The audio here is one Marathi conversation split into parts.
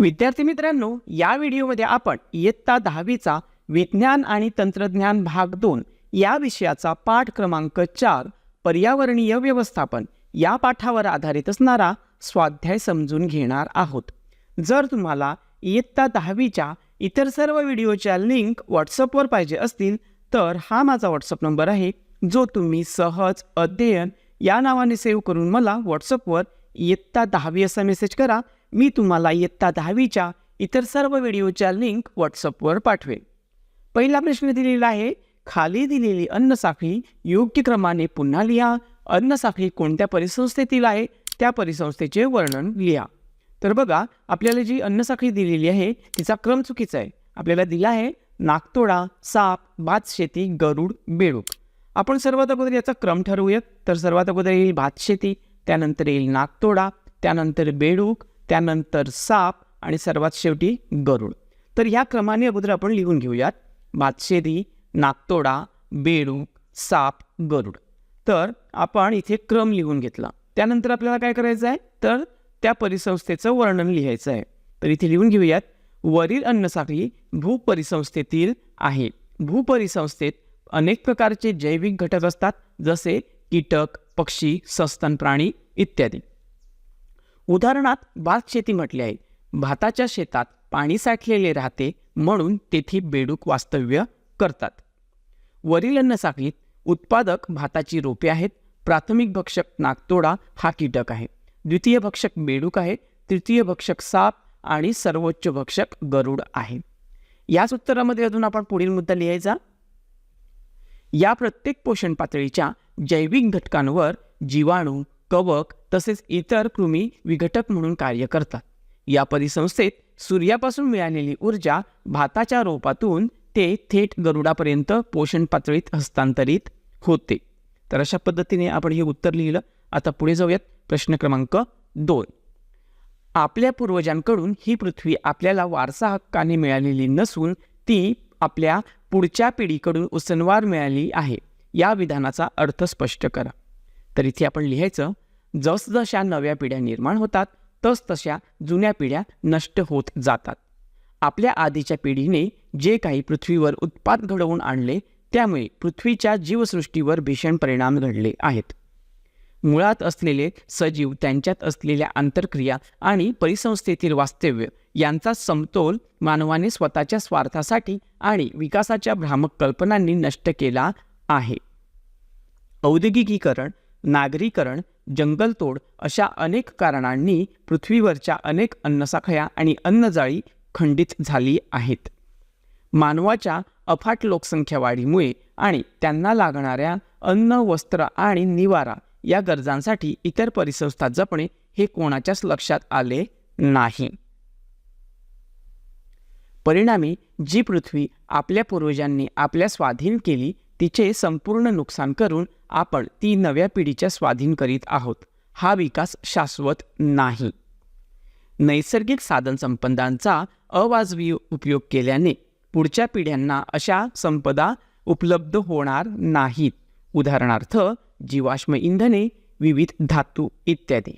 विद्यार्थी मित्रांनो या व्हिडिओमध्ये आपण इयत्ता दहावीचा विज्ञान आणि तंत्रज्ञान भाग दोन या विषयाचा पाठ क्रमांक चार पर्यावरणीय व्यवस्थापन या पाठावर आधारित असणारा स्वाध्याय समजून घेणार आहोत. जर तुम्हाला इयत्ता दहावीच्या इतर सर्व व्हिडिओच्या लिंक व्हॉट्सअपवर पाहिजे असतील तर हा माझा व्हॉट्सअप नंबर आहे जो तुम्ही सहज अध्ययन या नावाने सेव्ह करून मला व्हॉट्सअपवर इयत्ता दहावी असा मेसेज करा मी तुम्हाला इयत्ता दहावीच्या इतर सर्व व्हिडिओच्या लिंक व्हॉट्सअपवर पाठवेन. पहिला प्रश्न दिलेला आहे खाली दिलेली अन्नसाखळी योग्य क्रमाने पुन्हा लिहा. अन्नसाखळी कोणत्या परिसंस्थेतील आहे त्या परिसंस्थेचे वर्णन लिहा. तर बघा आपल्याला जी अन्नसाखळी दिलेली आहे तिचा क्रम चुकीचा आहे. आपल्याला दिला आहे नागतोडा साप भातशेती गरुड बेडूक आपण सर्वात अगोदर याचा क्रम ठरवूयात. तर सर्वात अगोदर येईल भातशेती त्यानंतर येईल नागतोडा त्यानंतर बेडूक त्यानंतर साप आणि सर्वात शेवटी गरुड. तर या क्रमाने अगोदर आपण लिहून घेऊयात. भातशेती नागतोडा बेडूक साप गरुड. तर आपण इथे क्रम लिहून घेतला. त्यानंतर आपल्याला काय करायचं आहे? तर त्या परिसंस्थेचं वर्णन लिहायचं आहे. तर इथे लिहून घेऊयात. वरील अन्नसाखळी भूपरिसंस्थेतील आहे. भूपरिसंस्थेत अनेक प्रकारचे जैविक घटक असतात जसे कीटक पक्षी सस्तन प्राणी इत्यादी. उदाहरणात भात शेती म्हटली आहे. भाताच्या शेतात पाणी साठलेले राहते म्हणून तेथे बेडूक वास्तव्य करतात. वरील अन्न साखळीत उत्पादक भाताची रोपे आहेत. प्राथमिक भक्षक नागतोडा हा कीटक आहे. द्वितीय भक्षक बेडूक आहे. तृतीय भक्षक साप आणि सर्वोच्च भक्षक गरुड आहे. याच उत्तरामध्ये अजून आपण पुढील मुद्दा लिहायचा. या प्रत्येक पोषण पातळीच्या जैविक घटकांवर जीवाणू कवक तसेच इतर कृमी विघटक म्हणून कार्य करतात. या परिसंस्थेत सूर्यापासून मिळालेली ऊर्जा भाताच्या रोपातून ते थेट गरुडापर्यंत पोषण पातळीत हस्तांतरित होते. तर अशा पद्धतीने आपण हे उत्तर लिहिलं. आता पुढे जाऊयात प्रश्न क्रमांक दोन. आपल्या पूर्वजांकडून ही पृथ्वी आपल्याला वारसा हक्काने मिळालेली नसून ती आपल्या पुढच्या पिढीकडून उसनवार मिळाली आहे. या विधानाचा अर्थ स्पष्ट करा. तर इथे आपण लिहायचं जसजशा नव्या पिढ्या निर्माण होतात तसतशा जुन्या पिढ्या नष्ट होत जातात. आपल्या आधीच्या पिढीने जे काही पृथ्वीवर उत्पाद घडवून आणले त्यामुळे पृथ्वीच्या जीवसृष्टीवर भीषण परिणाम घडले आहेत. मुळात असलेले सजीव त्यांच्यात असलेल्या आंतरक्रिया आणि परिसंस्थेतील वास्तव्य यांचा समतोल मानवाने स्वतःच्या स्वार्थासाठी आणि विकासाच्या भ्रामक कल्पनांनी नष्ट केला आहे. औद्योगिकीकरण नागरीकरण जंगलतोड अशा अनेक कारणांनी पृथ्वीवरच्या अनेक अन्नसाखळ्या आणि अन्नजाळी खंडित झाली आहेत. मानवाच्या अफाट लोकसंख्या वाढीमुळे आणि त्यांना लागणाऱ्या अन्न वस्त्र आणि निवारा या गरजांसाठी इतर परिसंस्था जपणे हे कोणाच्याच लक्षात आले नाही. परिणामी जी पृथ्वी आपल्या पूर्वजांनी आपल्या स्वाधीन केली तिचे संपूर्ण नुकसान करून आपण ती नव्या पिढीच्या स्वाधीन करीत आहोत. हा विकास शाश्वत नाही. नैसर्गिक साधनसंपदांचा अवाजवी उपयोग केल्याने पुढच्या पिढ्यांना अशा संपदा उपलब्ध होणार नाहीत. उदाहरणार्थ जीवाश्म इंधने विविध धातू इत्यादी.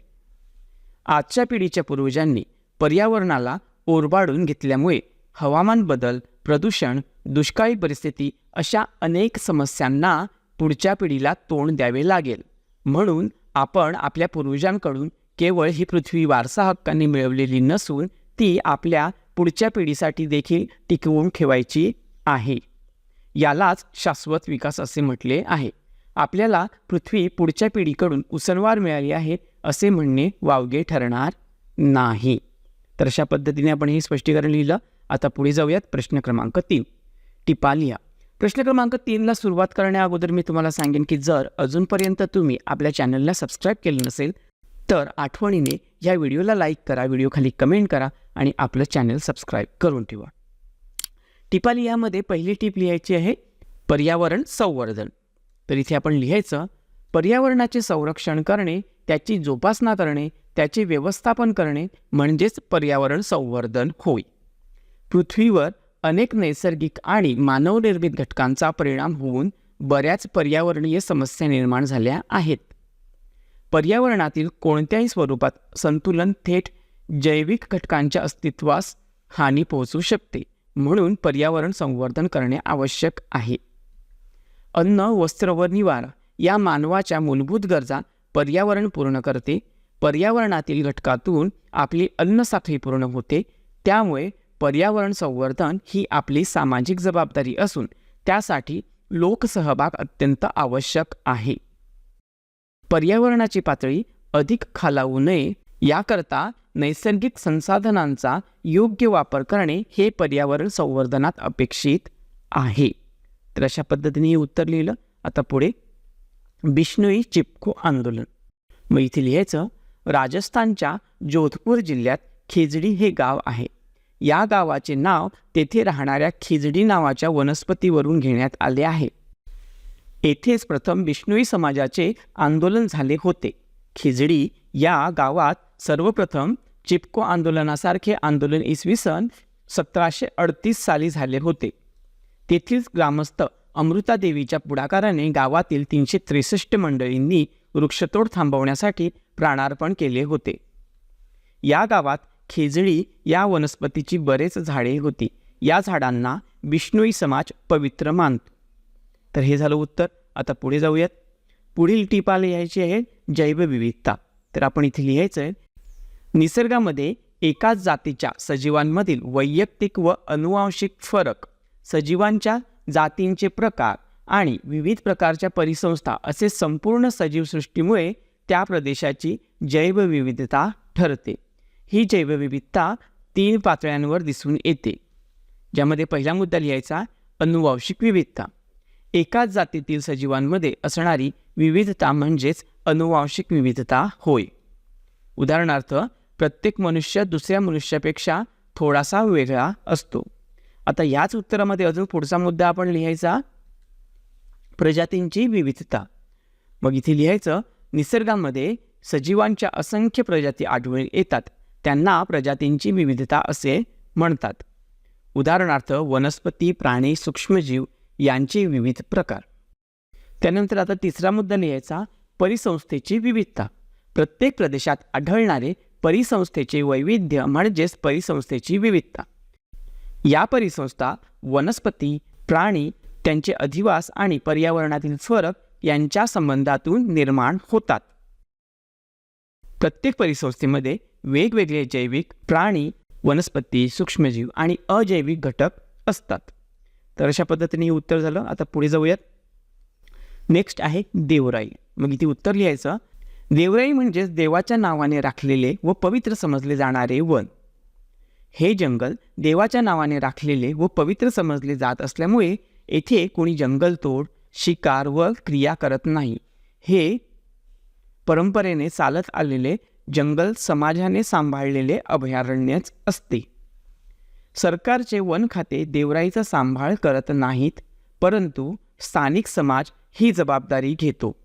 आजच्या पिढीच्या पूर्वजांनी पर्यावरणाला ओरबाडून घेतल्यामुळे हवामान बदल प्रदूषण दुष्काळी परिस्थिती अशा अनेक समस्यांना पुढच्या पिढीला तोंड द्यावे लागेल. म्हणून आपण आपल्या पूर्वजांकडून केवळ ही पृथ्वी वारसा हक्काने मिळवलेली नसून ती आपल्या पुढच्या पिढीसाठी देखील टिकवून ठेवायची आहे. यालाच शाश्वत विकास असे म्हटले आहे. आपल्याला पृथ्वी पुढच्या पिढीकडून उसनवार मिळाली आहे असे म्हणणे वावगे ठरणार नाही. तर अशा पद्धतीने आपण हे स्पष्टीकरण लिहिलं. आता पुढे जाऊयात प्रश्न क्रमांक तीन. टिपा लिहा प्रश्न क्रमांक तीनला सुरुवात करण्या अगोदर मी तुम्हाला सांगेन की जर अजूनपर्यंत तुम्ही आपल्या चॅनलला सबस्क्राईब केलं नसेल तर आठवणीने या व्हिडिओला लाईक करा व्हिडिओ खाली कमेंट करा आणि आपलं चॅनल सबस्क्राईब करून ठेवा. टिपा लिहामध्ये पहिली टीप लिहायची आहे पर्यावरण संवर्धन. तर इथे आपण लिहायचं पर्यावरणाचे संरक्षण करणे त्याची जोपासना करणे त्याचे व्यवस्थापन करणे म्हणजेच पर्यावरण संवर्धन होय. पृथ्वीवर अनेक नैसर्गिक आणि मानवनिर्मित घटकांचा परिणाम होऊन बऱ्याच पर्यावरणीय समस्या निर्माण झाल्या आहेत. पर्यावरणातील कोणत्याही स्वरूपात संतुलन थेट जैविक घटकांच्या अस्तित्वास हानी पोहोचू शकते म्हणून पर्यावरण संवर्धन करणे आवश्यक आहे. अन्न वस्त्र व निवारा या मानवाच्या मूलभूत गरजा पर्यावरण पूर्ण करते. पर्यावरणातील घटकातून आपली अन्नसाखळी पूर्ण होते. त्यामुळे पर्यावरण संवर्धन ही आपली सामाजिक जबाबदारी असून त्यासाठी लोकसहभाग अत्यंत आवश्यक आहे. पर्यावरणाची पातळी अधिक खालावू नये याकरता नैसर्गिक संसाधनांचा योग्य वापर करणे हे पर्यावरण संवर्धनात अपेक्षित आहे. तर अशा पद्धतीने हे उत्तर लिहिलं. आता पुढे बिष्णोई चिपको आंदोलन. मग इथे लिहायचं राजस्थानच्या जोधपूर जिल्ह्यात खेजडी हे गाव आहे. या गावाचे नाव तेथे राहणाऱ्या खिजडी नावाच्या वनस्पतीवरून घेण्यात आले आहे. येथेच प्रथम बिश्नोई समाजाचे आंदोलन झाले होते. खिजडी या गावात सर्वप्रथम चिपको आंदोलनासारखे आंदोलन इसवी सन सतराशे अडतीस साली झाले होते. तेथील ग्रामस्थ अमृतादेवीच्या पुढाकाराने गावातील तीनशे त्रेसष्ट मंडळींनी वृक्षतोड थांबवण्यासाठी प्राणार्पण केले होते. या गावात खेजळी या वनस्पतीची बरेच झाडे होती. या झाडांना बिष्णोई समाज पवित्र मानतो. तर हे झालं उत्तर. आता पुढे जाऊयात. पुढील टिपा लिहायची आहे जैवविविधता. तर आपण इथे लिहायचं आहे निसर्गामध्ये एकाच जातीच्या सजीवांमधील वैयक्तिक व अनुवांशिक फरक सजीवांच्या जातींचे प्रकार आणि विविध प्रकारच्या परिसंस्था असे संपूर्ण सजीवसृष्टीमुळे त्या प्रदेशाची जैवविविधता ठरते. ही जैवविविधता तीन पातळ्यांवर दिसून येते ज्यामध्ये पहिला मुद्दा लिहायचा अनुवांशिक विविधता. एकाच जातीतील सजीवांमध्ये असणारी विविधता म्हणजेच अनुवांशिक विविधता होय. उदाहरणार्थ प्रत्येक मनुष्य दुसऱ्या मनुष्यापेक्षा थोडासा वेगळा असतो. आता याच उत्तरामध्ये अजून पुढचा मुद्दा आपण लिहायचा. प्रजातींची विविधता. मग इथे लिहायचं निसर्गामध्ये सजीवांच्या असंख्य प्रजाती आढळून येतात. त्यांना प्रजातींची विविधता असे म्हणतात. उदाहरणार्थ वनस्पती प्राणी सूक्ष्मजीव यांचे विविध प्रकार. त्यानंतर आता तिसरा मुद्दा लिहायचा परिसंस्थेची विविधता. प्रत्येक प्रदेशात आढळणारे परिसंस्थेचे वैविध्य म्हणजेच परिसंस्थेची विविधता. या परिसंस्था वनस्पती प्राणी त्यांचे अधिवास आणि पर्यावरणातील फरक यांच्या संबंधातून निर्माण होतात. प्रत्येक परिसंस्थेमध्ये वेगवेगळे जैविक प्राणी वनस्पती सूक्ष्मजीव आणि अजैविक घटक असतात. तर अशा पद्धतीने हे उत्तर झालं. आता पुढे जाऊयात. नेक्स्ट आहे देवराई. मग इथे उत्तर लिहायचं. देवराई म्हणजेच देवाच्या नावाने राखलेले व पवित्र समजले जाणारे वन. हे जंगल देवाच्या नावाने राखलेले व पवित्र समजले जात असल्यामुळे येथे कोणी जंगलतोड शिकार व क्रिया करत नाही. हे परंपरेने चालत आलेले जंगल समाजाने सांभाळलेले अभयारण्यच असते. सरकारचे वन खाते देवराईचा सांभाळ करत नाहीत परंतु स्थानिक समाज ही जबाबदारी घेतो.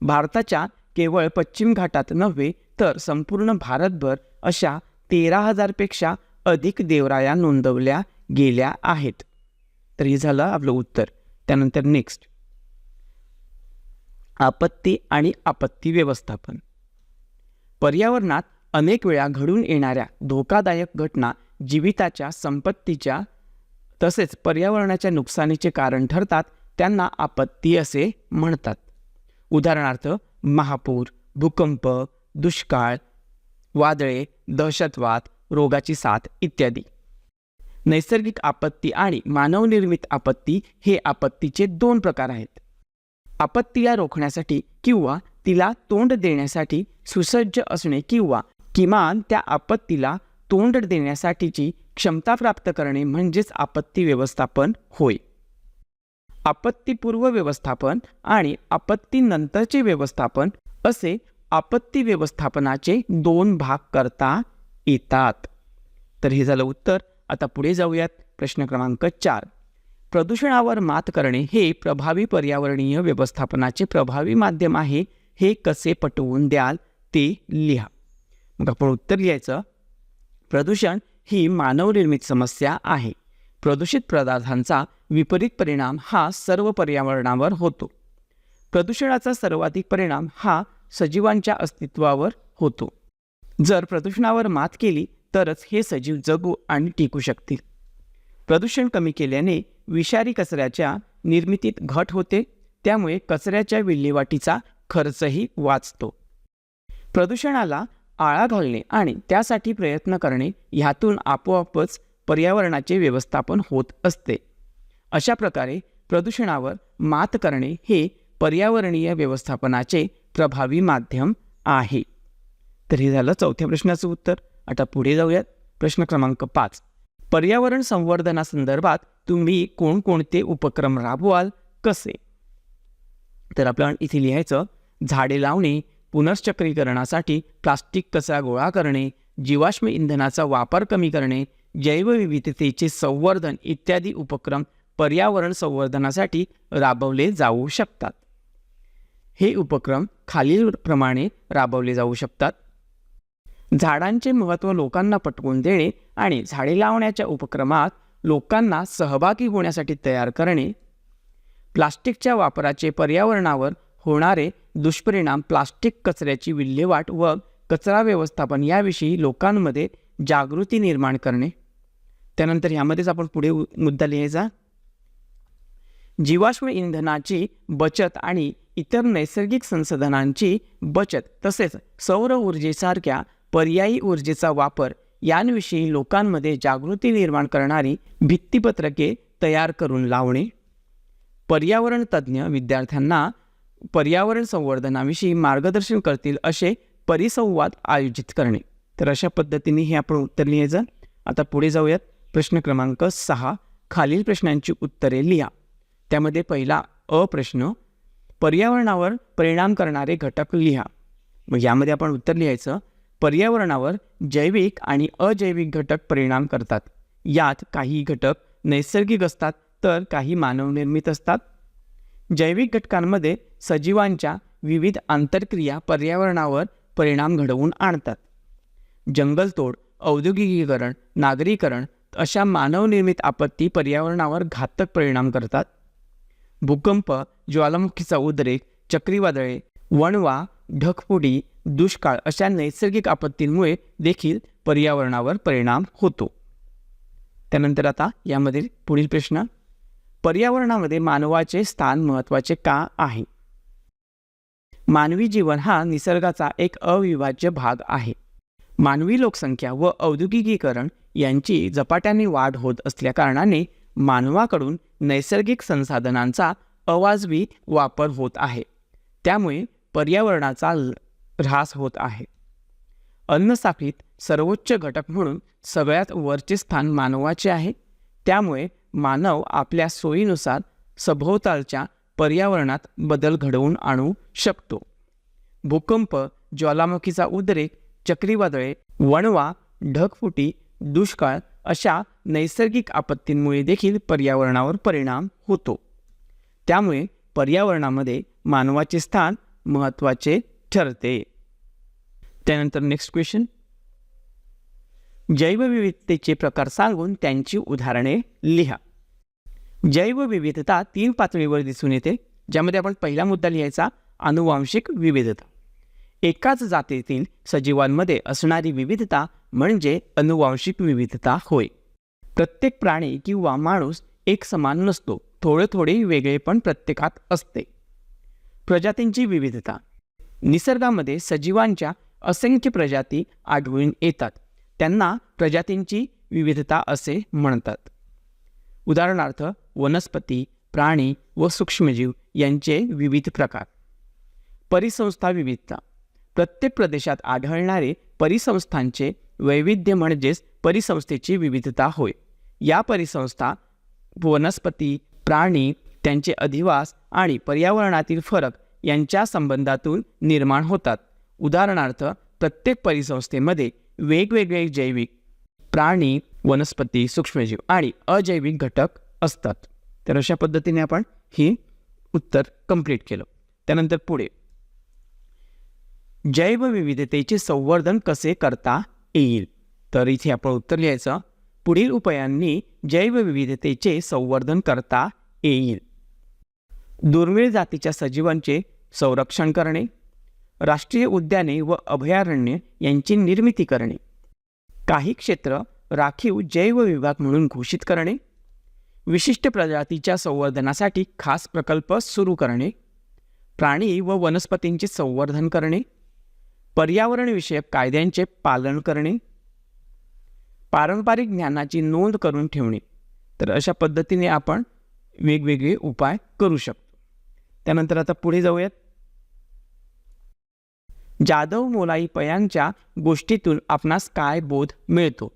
भारताच्या केवळ पश्चिम घाटात नव्हे तर संपूर्ण भारतभर अशा तेरा हजारपेक्षा अधिक देवराया नोंदवल्या गेल्या आहेत. तर हे झालं आपलं उत्तर. त्यानंतर नेक्स्ट आपत्ती आणि आपत्ती व्यवस्थापन. पर्यावरणात अनेक वेळा घडून येणाऱ्या धोकादायक घटना जीविताच्या संपत्तीच्या तसेच पर्यावरणाच्या नुकसानीचे कारण ठरतात त्यांना आपत्ती असे म्हणतात. उदाहरणार्थ महापूर भूकंप दुष्काळ वादळे दहशतवाद रोगाची साथ इत्यादी. नैसर्गिक आपत्ती आणि मानवनिर्मित आपत्ती हे आपत्तीचे दोन प्रकार आहेत. आपत्तीला रोखण्यासाठी किंवा तिला तोंड देण्यासाठी सुसज्ज असणे किंवा किमान त्या आपत्तीला तोंड देण्यासाठीची क्षमता प्राप्त करणे म्हणजेच आपत्ती व्यवस्थापन होय. आपत्तीपूर्व व्यवस्थापन आणि आपत्तीनंतरचे व्यवस्थापन असे आपत्ती व्यवस्थापनाचे दोन भाग करता येतात. तर हे झालं उत्तर. आता पुढे जाऊयात. प्रश्न क्रमांक चार. प्रदूषणावर मात करणे हे प्रभावी पर्यावरणीय व्यवस्थापनाचे प्रभावी माध्यम आहे. हे कसे पटवून द्याल ते लिहा. मग आपण उत्तर लिहायचं. प्रदूषण ही मानवनिर्मित समस्या आहे. प्रदूषित पदार्थांचा विपरीत परिणाम हा सर्व पर्यावरणावर होतो. प्रदूषणाचा सर्वाधिक परिणाम हा सजीवांच्या अस्तित्वावर होतो. जर प्रदूषणावर मात केली तरच हे सजीव जगू आणि टिकू शकतील. प्रदूषण कमी केल्याने विषारी कचऱ्याच्या निर्मितीत घट होते. त्यामुळे कचऱ्याच्या विल्हेवाटीचा खर्चही वाचतो. प्रदूषणाला आळा घालणे आणि त्यासाठी प्रयत्न करणे ह्यातून आपोआपच पर्यावरणाचे व्यवस्थापन होत असते. अशा प्रकारे प्रदूषणावर मात करणे हे पर्यावरणीय व्यवस्थापनाचे प्रभावी माध्यम आहे. तर हे झालं चौथ्या प्रश्नाचं उत्तर. आता पुढे जाऊयात. प्रश्न क्रमांक पाच. पर्यावरण संवर्धनासंदर्भात तुम्ही कोणकोणते उपक्रम राबवाल कसे? तर आपल्याला इथे लिहायचं झाडे लावणे पुनर्चक्रीकरणासाठी प्लास्टिक कचरा गोळा करणे जीवाश्म इंधनाचा वापर कमी करणे जैवविविधतेचे संवर्धन इत्यादी उपक्रम पर्यावरण संवर्धनासाठी राबवले जाऊ शकतात. हे उपक्रम खालीलप्रमाणे राबवले जाऊ शकतात. झाडांचे महत्त्व लोकांना पटवून देणे आणि झाडे लावण्याच्या उपक्रमात लोकांना सहभागी होण्यासाठी तयार करणे. प्लास्टिकच्या वापराचे पर्यावरणावर होणारे दुष्परिणाम प्लास्टिक कचऱ्याची विल्हेवाट व कचरा व्यवस्थापन याविषयी लोकांमध्ये जागृती निर्माण करणे. त्यानंतर ह्यामध्येच आपण पुढे मुद्दा लिहायचा. जीवाश्म इंधनाची बचत आणि इतर नैसर्गिक संसाधनांची बचत तसेच सौर ऊर्जेसारख्या पर्यायी ऊर्जेचा वापर यांविषयी लोकांमध्ये जागृती निर्माण करणारी भित्तीपत्रके तयार करून लावणे. पर्यावरण तज्ज्ञ विद्यार्थ्यांना पर्यावरण संवर्धनाविषयी मार्गदर्शन करतील असे परिसंवाद आयोजित करणे. तर अशा पद्धतीने हे आपण उत्तर लिहायचं. आता पुढे जाऊयात. प्रश्न क्रमांक सहा. खालील प्रश्नांची उत्तरे लिहा. त्यामध्ये पहिला अ प्रश्न पर्यावरणावर परिणाम करणारे घटक लिहा. मग यामध्ये आपण उत्तर लिहायचं. पर्यावरणावर जैविक आणि अजैविक घटक परिणाम करतात. यात काही घटक नैसर्गिक असतात तर काही मानवनिर्मित असतात. जैविक घटकांमध्ये सजीवांच्या विविध आंतरक्रिया पर्यावरणावर परिणाम घडवून आणतात. जंगलतोड औद्योगिकीकरण नागरीकरण अशा मानवनिर्मित आपत्ती पर्यावरणावर घातक परिणाम करतात. भूकंप ज्वालामुखीचा उद्रेक चक्रीवादळे वणवा ढगफुटी दुष्काळ अशा नैसर्गिक आपत्तींमुळे देखील पर्यावरणावर परिणाम होतो. त्यानंतर आता यामधील पुढील प्रश्न. पर्यावरणामध्ये मानवाचे स्थान महत्त्वाचे का आहे? मानवी जीवन हा निसर्गाचा एक अविभाज्य भाग आहे. मानवी लोकसंख्या व औद्योगिकीकरण यांची झपाट्याने वाढ होत असल्याकारणाने मानवाकडून नैसर्गिक संसाधनांचा अवाजवी वापर होत आहे. त्यामुळे पर्यावरणाचा ऱ्हास होत आहे. अन्नसाखळीत सर्वोच्च घटक म्हणून सगळ्यात वरचे स्थान मानवाचे आहे. त्यामुळे मानव आपल्या सोयीनुसार सभोवतालच्या पर्यावरणात बदल घडवून आणू शकतो. भूकंप ज्वालामुखीचा उद्रेक चक्रीवादळे वणवा ढगफुटी दुष्काळ अशा नैसर्गिक आपत्तींमुळे देखील पर्यावरणावर परिणाम होतो. त्यामुळे पर्यावरणामध्ये मानवाचे स्थान महत्त्वाचे ठरते. त्यानंतर नेक्स्ट क्वेश्चन जैवविविधतेचे प्रकार सांगून त्यांची उदाहरणे लिहा. जैवविविधता तीन पातळीवर दिसून येते ज्यामध्ये आपण पहिला मुद्दा लिहायचा अनुवांशिक विविधता. एकाच जातीतील सजीवांमध्ये असणारी विविधता म्हणजे अनुवांशिक विविधता होय. प्रत्येक प्राणी किंवा माणूस एक समान नसतो थोडे थोडे वेगळेपण प्रत्येकात असते. प्रजातींची विविधता. निसर्गामध्ये सजीवांच्या असंख्य प्रजाती आढळून येतात. त्यांना प्रजातींची विविधता असे म्हणतात. उदाहरणार्थ वनस्पती प्राणी व सूक्ष्मजीव यांचे विविध प्रकार. परिसंस्था विविधता. प्रत्येक प्रदेशात आढळणारे परिसंस्थांचे वैविध्य म्हणजेच परिसंस्थेची विविधता होय. या परिसंस्था वनस्पती प्राणी त्यांचे अधिवास आणि पर्यावरणातील फरक यांच्या संबंधातून निर्माण होतात. उदाहरणार्थ प्रत्येक परिसंस्थेमध्ये वेगवेगळे जैविक प्राणी वनस्पती सूक्ष्मजीव आणि अजैविक घटक असतात. तर अशा पद्धतीने आपण ही उत्तर कंप्लीट केलं. त्यानंतर पुढे. जैवविविधतेचे संवर्धन कसे करता येईल? तर इथे आपण उत्तर लिहायचं. पुढील उपायांनी जैवविविधतेचे संवर्धन करता येईल. दुर्मिळ जातीच्या सजीवांचे संरक्षण करणे राष्ट्रीय उद्याने व अभयारण्य यांची निर्मिती करणे. काही क्षेत्र राखीव जैव विभाग म्हणून घोषित करणे. विशिष्ट प्रजातीच्या संवर्धनासाठी खास प्रकल्प सुरू करणे. प्राणी व वनस्पतींचे संवर्धन करणे. पर्यावरणविषयक कायद्यांचे पालन करणे. पारंपरिक ज्ञानाची नोंद करून ठेवणे. तर अशा पद्धतीने आपण वेगवेगळे उपाय करू शकतो. त्यानंतर आता पुढे जाऊयात. जाधव मोलाई पयांच्या गोष्टीतून आपणास काय बोध मिळतो?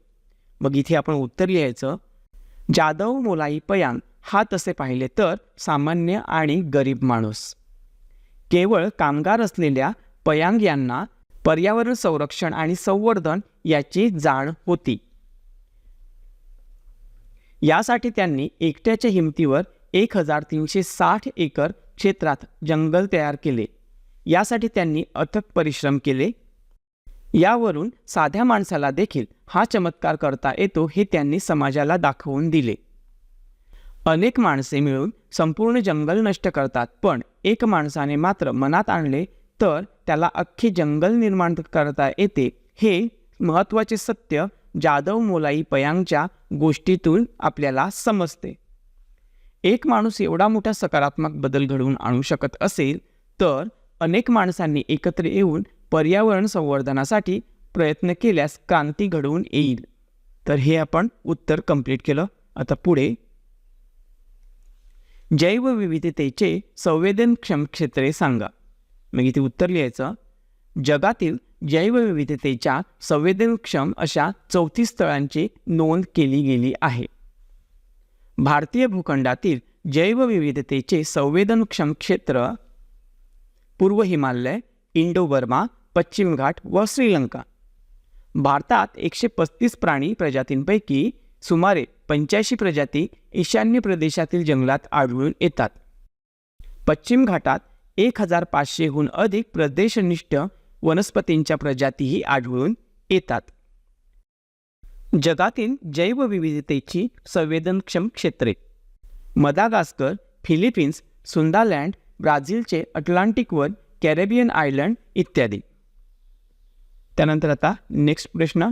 मग इथे आपण उत्तर लिहायचं. जाधव मोलाई पयांग हा तसे पाहिले तर सामान्य आणि गरीब माणूस. केवळ कामगार असलेल्या पयांग यांना पर्यावरण संरक्षण आणि संवर्धन याची जाण होती. यासाठी त्यांनी एकट्याच्या हिमतीवर एक हजार तीनशे साठ एकर क्षेत्रात जंगल तयार केले. यासाठी त्यांनी अथक परिश्रम केले. यावरून साध्या माणसाला देखील हा चमत्कार करता येतो हे त्यांनी समाजाला दाखवून दिले. अनेक माणसे मिळून संपूर्ण जंगल नष्ट करतात पण एक माणसाने मात्र मनात आणले तर त्याला अख्खे जंगल निर्माण करता येते. हे महत्त्वाचे सत्य जाधव मोलाई पयांगच्या गोष्टीतून आपल्याला समजते. एक माणूस एवढा मोठा सकारात्मक बदल घडवून आणू शकत असेल तर अनेक माणसांनी एकत्र येऊन पर्यावरण संवर्धनासाठी प्रयत्न केल्यास क्रांती घडवून येईल. तर हे आपण उत्तर कंप्लीट केलं. आता पुढे. जैवविविधतेचे संवेदनक्षम क्षेत्रे सांगा. मग इथे उत्तर लिहायचं. जगातील जैवविविधतेच्या संवेदनक्षम अशा चौतीस स्थळांची नोंद केली गेली आहे. भारतीय भूखंडातील जैवविविधतेचे संवेदनक्षम क्षेत्र पूर्व हिमालय इंडो बर्मा पश्चिम घाट व श्रीलंका. भारतात एकशे पस्तीस प्राणी प्रजातींपैकी सुमारे पंच्याऐंशी प्रजाती ईशान्य प्रदेशातील जंगलात आढळून येतात. पश्चिम घाटात एक हजार पाचशेहून अधिक प्रदेशनिष्ठ वनस्पतींच्या प्रजातीही आढळून येतात. जगातील जैवविविधतेची संवेदनक्षम क्षेत्रे. मदागास्कर फिलिपिन्स सुंदालँड ब्राझीलचे अटलांटिकवर कॅरेबियन आयलंड इत्यादी. त्यानंतर आता नेक्स्ट प्रश्न.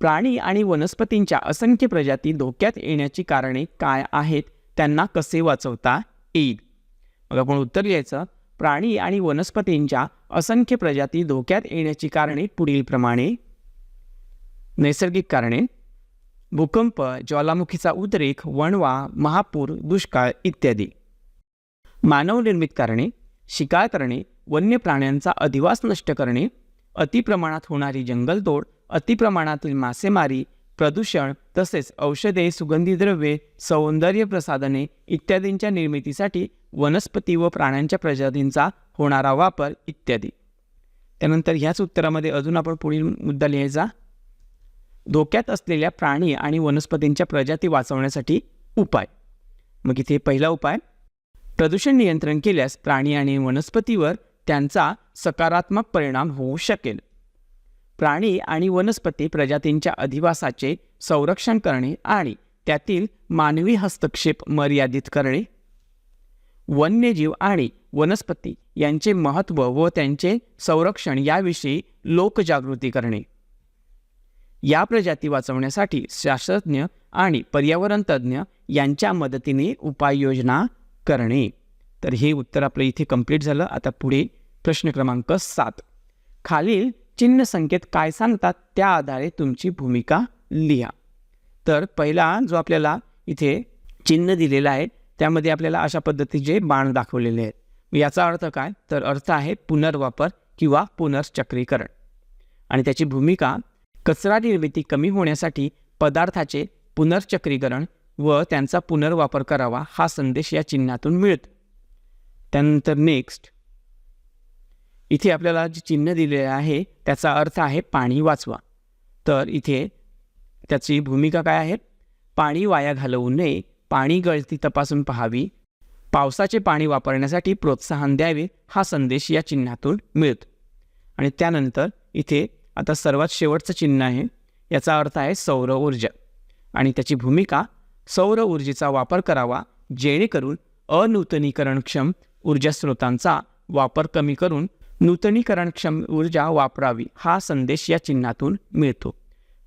प्राणी आणि वनस्पतींच्या असंख्य प्रजाती धोक्यात येण्याची कारणे काय आहेत? त्यांना कसे वाचवता येईल? मग आपण उत्तर लिहायचं प्राणी आणि वनस्पतींच्या असंख्य प्रजाती धोक्यात येण्याची कारणे पुढीलप्रमाणे नैसर्गिक कारणे. भूकंप ज्वालामुखीचा उद्रेक वणवा महापूर दुष्काळ इत्यादी. मानवनिर्मित कारणे शिकार करणे वन्य प्राण्यांचा अधिवास नष्ट करणे अतिप्रमाणात होणारी जंगलतोड अतिप्रमाणातील मासेमारी प्रदूषण तसेच औषधे सुगंधी द्रव्ये सौंदर्य प्रसाधने इत्यादींच्या निर्मितीसाठी वनस्पती व प्राण्यांच्या प्रजातींचा होणारा वापर इत्यादी. त्यानंतर ह्याच उत्तरामध्ये अजून आपण पुढील मुद्दा लिहायचा. धोक्यात असलेल्या प्राणी आणि वनस्पतींच्या प्रजाती वाचवण्यासाठी उपाय. मग इथे पहिला उपाय. प्रदूषण नियंत्रण केल्यास प्राणी आणि वनस्पतीवर त्यांचा सकारात्मक परिणाम होऊ शकेल. प्राणी आणि वनस्पती प्रजातींच्या अधिवासाचे संरक्षण करणे आणि त्यातील मानवी हस्तक्षेप मर्यादित करणे. वन्यजीव आणि वनस्पती यांचे महत्त्व व त्यांचे संरक्षण याविषयी लोकजागृती करणे. या प्रजाती वाचवण्यासाठी शास्त्रज्ञ आणि पर्यावरण तज्ज्ञ यांच्या मदतीने उपाययोजना करणे. तर हे उत्तर आपलं इथे कंप्लीट झालं. आता पुढे प्रश्न क्रमांक सात. खालील चिन्ह संकेत काय सांगतात? त्या आधारे तुमची भूमिका लिहा. तर पहिला जो आपल्याला इथे चिन्ह दिलेला आहे त्यामध्ये आपल्याला अशा पद्धतीचे बाण दाखवलेले आहेत. याचा अर्थ काय? तर अर्थ आहे पुनर्वापर किंवा पुनर्चक्रीकरण. आणि त्याची भूमिका कचरा निर्मिती कमी होण्यासाठी पदार्थाचे पुनर्चक्रीकरण व त्यांचा पुनर्वापर करावा हा संदेश या चिन्हातून मिळतो. त्यानंतर नेक्स्ट इथे आपल्याला जे चिन्ह दिलेलं आहे त्याचा अर्थ आहे पाणी वाचवा. तर इथे त्याची भूमिका काय आहे? पाणी वाया घालवू नये पाणी गळती तपासून पाहावी पावसाचे पाणी वापरण्यासाठी प्रोत्साहन द्यावे हा संदेश या चिन्हातून मिळतो. आणि त्यानंतर इथे आता सर्वात शेवटचं चिन्ह आहे याचा अर्थ आहे सौर ऊर्जा. आणि त्याची भूमिका सौर ऊर्जेचा वापर करावा जेणेकरून अनूतनीकरणक्षम ऊर्जा स्रोतांचा वापर कमी करून नूतनीकरणक्षम ऊर्जा वापरावी हा संदेश या चिन्हातून मिळतो.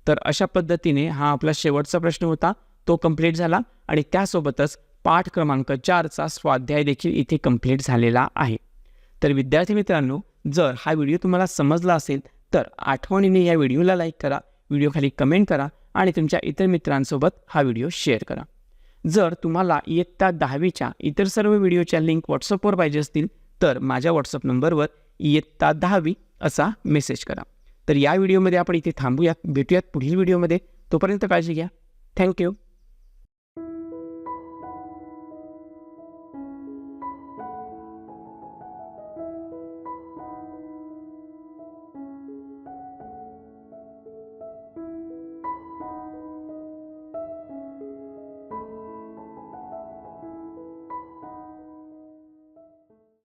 तर अशा पद्धतीने हा आपला शेवटचा प्रश्न होता. तो कंप्लीट झाला आणि त्यासोबतच पाठ क्रमांक चारचा स्वाध्याय देखील इथे कंप्लीट झालेला आहे. तर विद्यार्थी मित्रांनो जर हा व्हिडिओ तुम्हाला समजला असेल तर आठवणीने या व्हिडिओला लाईक करा. व्हिडिओखाली कमेंट करा. आणि तुमच्या इतर मित्रांसोबत हा व्हिडिओ शेअर करा. जर तुम्हाला इयत्ता दहावीच्या इतर सर्व व्हिडिओच्या लिंक व्हॉट्सअपवर पाहिजे असतील तर माझ्या व्हॉट्सअप नंबरवर इयत्ता दहावी असा मेसेज करा. तर या व्हिडिओमध्ये आपण इथे थांबूयात भेटूयात पुढील व्हिडिओमध्ये. तोपर्यंत काळजी घ्या. थँक्यू